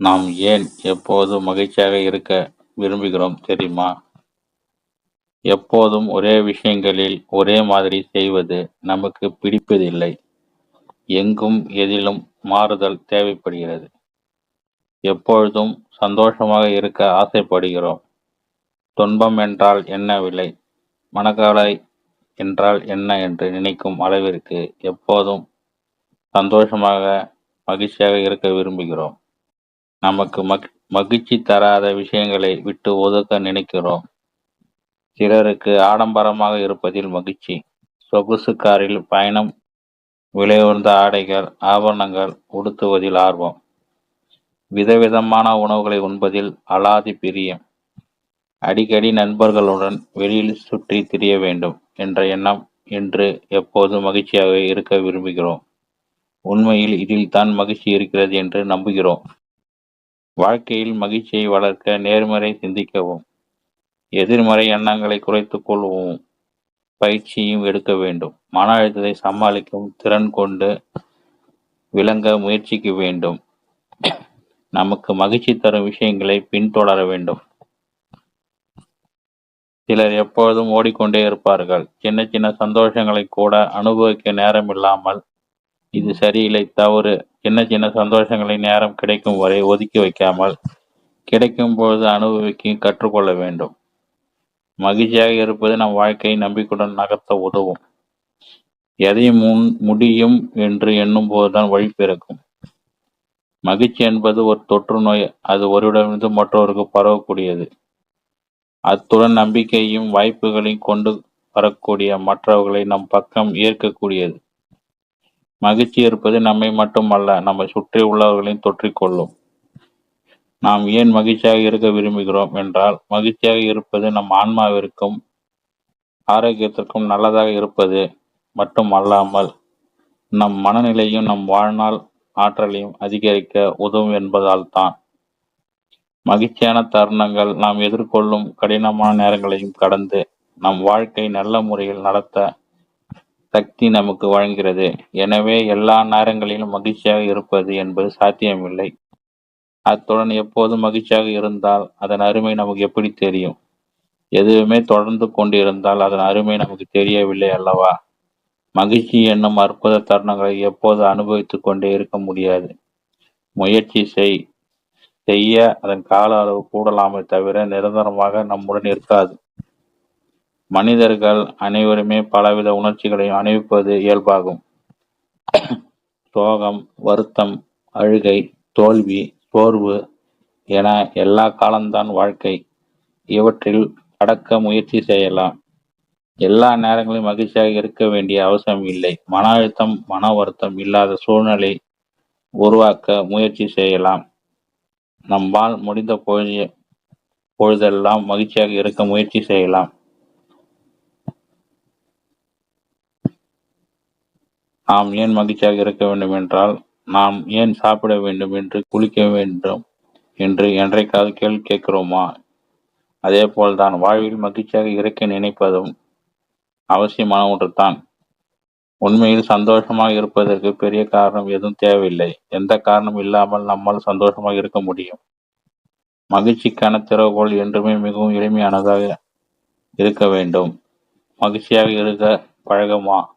நாம் ஏன் எப்போதும் மகிழ்ச்சியாக இருக்க விரும்புகிறோம் தெரியுமா? எப்போதும் ஒரே விஷயங்களில் ஒரே மாதிரி செய்வது நமக்கு பிடிப்பதில்லை. எங்கும் எதிலும் மாறுதல் தேவைப்படுகிறது. எப்பொழுதும் சந்தோஷமாக இருக்க ஆசைப்படுகிறோம். துன்பம் என்றால் என்ன விலை, மனக்கவலை என்றால் என்ன என்று நினைக்கும் அளவிற்கு எப்போதும் சந்தோஷமாக, மகிழ்ச்சியாக இருக்க விரும்புகிறோம். நமக்கு மக் மகிழ்ச்சி தராத விஷயங்களை விட்டு ஒதுக்க நினைக்கிறோம். சிலருக்கு ஆடம்பரமாக இருப்பதில் மகிழ்ச்சி. சொகுசு காரில் பயணம், விலையுயர்ந்த ஆடைகள், ஆபரணங்கள் உடுத்துவதில் ஆர்வம். விதவிதமான உணவுகளை உண்பதில் அலாதி பிரியம். அடிக்கடி நண்பர்களுடன் வெளியில் சுற்றி திரிய வேண்டும் என்ற எண்ணம் என்று எப்போதும் மகிழ்ச்சியாக இருக்க விரும்புகிறோம். உண்மையில் இதில் தான் மகிழ்ச்சி இருக்கிறது என்று நம்புகிறோம். வாழ்க்கையில் மகிழ்ச்சியை வளர்க்க நேர்மறை சிந்திக்கவும், எதிர்மறை எண்ணங்களை குறைத்துக் கொள்ளவும் பயிற்சியும் எடுக்க வேண்டும். மன அழுத்தத்தை சமாளிக்கும் திறன் கொண்டு விளங்க முயற்சிக்க வேண்டும். நமக்கு மகிழ்ச்சி தரும் விஷயங்களை பின்தொடர வேண்டும். சிலர் எப்பொழுதும் ஓடிக்கொண்டே இருப்பார்கள். சின்ன சின்ன சந்தோஷங்களை கூட அனுபவிக்க நேரமில்லாமல் இது சரியில்லை தவறு சின்ன சின்ன சந்தோஷங்களை நேரம் கிடைக்கும் வரை ஒதுக்கி வைக்காமல் கிடைக்கும் பொழுது அனுபவிக்க கற்றுக்கொள்ள வேண்டும். மகிழ்ச்சியாக இருப்பது நம் வாழ்க்கையை நம்பிக்கையுடன் நகர்த்த உதவும். எதையும் முன் முடியும் என்று எண்ணும் போதுதான் வழி பிறக்கும். மகிழ்ச்சி என்பது ஒரு தொற்று நோய். அது ஒருவரிடமிருந்து மற்றவருக்கு பரவக்கூடியது. அத்துடன் நம்பிக்கையையும் வாய்ப்புகளையும் கொண்டு வரக்கூடிய மற்றவர்களை நம் பக்கம் ஈர்க்கக்கூடியது. மகிழ்ச்சி இருப்பது நம்மை மட்டுமல்ல, நம்மை சுற்றி உள்ளவர்களையும் தொற்றிக் கொள்ளும். நாம் ஏன் மகிழ்ச்சியாக இருக்க விரும்புகிறோம் என்றால், மகிழ்ச்சியாக இருப்பது நம் ஆன்மாவிற்கும் ஆரோக்கியத்திற்கும் நல்லதாக இருப்பது மட்டும் அல்லாமல், நம் மனநிலையும் நம் வாழ்நாள் ஆற்றலையும் அதிகரிக்க உதவும் என்பதால் தான் மகிழ்ச்சியான தருணங்கள் நாம் எதிர்கொள்ளும் கடினமான நேரங்களையும் கடந்து நம் வாழ்க்கை நல்ல முறையில் நடத்த சக்தி நமக்கு வழங்குகிறது. எனவே எல்லா நேரங்களிலும் மகிழ்ச்சியாக இருப்பது என்பது சாத்தியமில்லை. அத்துடன் எப்போதும் மகிழ்ச்சியாக இருந்தால் அதன் அருமை நமக்கு எப்படி தெரியும்? எதுவுமே தொடர்ந்து கொண்டிருந்தால் அதன் அருமை நமக்கு தெரியவில்லை அல்லவா? மகிழ்ச்சி என்னும் அற்புத தருணங்களை எப்போது அனுபவித்து கொண்டே இருக்க முடியாது. முயற்சி செய். செய்ய அதன் கால அளவு கூடலாமே தவிர நிரந்தரமாக நம்முடன் இருக்காது. மனிதர்கள் அனைவருமே பலவித உணர்ச்சிகளை அனுபவிப்பது இயல்பாகும். சோகம், வருத்தம், அழுகை, தோல்வி, சோர்வு என எல்லா காலம்தான் வாழ்க்கை. இவற்றில் அடக்க முயற்சி செய்யலாம். எல்லா நேரங்களிலும் மகிழ்ச்சியாக இருக்க வேண்டிய அவசியம் இல்லை. மன அழுத்தம், மன வருத்தம் இல்லாத சூழ்நிலை உருவாக்க முயற்சி செய்யலாம். நம்மால் முடிந்த பொழுது பொழுதெல்லாம் மகிழ்ச்சியாக இருக்க முயற்சி செய்யலாம். நாம் ஏன் மகிழ்ச்சியாக இருக்க வேண்டும் என்றால், நாம் ஏன் சாப்பிட வேண்டும் என்று குளிக்க வேண்டும் என்று என்றைக்காவது கேள்வி கேட்கிறோமா? அதேபோல்தான் வாழ்வில் மகிழ்ச்சியாக இருக்க நினைப்பதும் அவசியமான ஒன்றுதான். உண்மையில் சந்தோஷமாக இருப்பதற்கு பெரிய காரணம் எதுவும் தேவையில்லை. எந்த காரணமும் இல்லாமல் நம்மால் சந்தோஷமாக இருக்க முடியும். மகிழ்ச்சிக்கான திறவுகோல் என்றுமே மிகவும் எளிமையானதாக இருக்க வேண்டும். மகிழ்ச்சியாக இருக்க பழகுமா?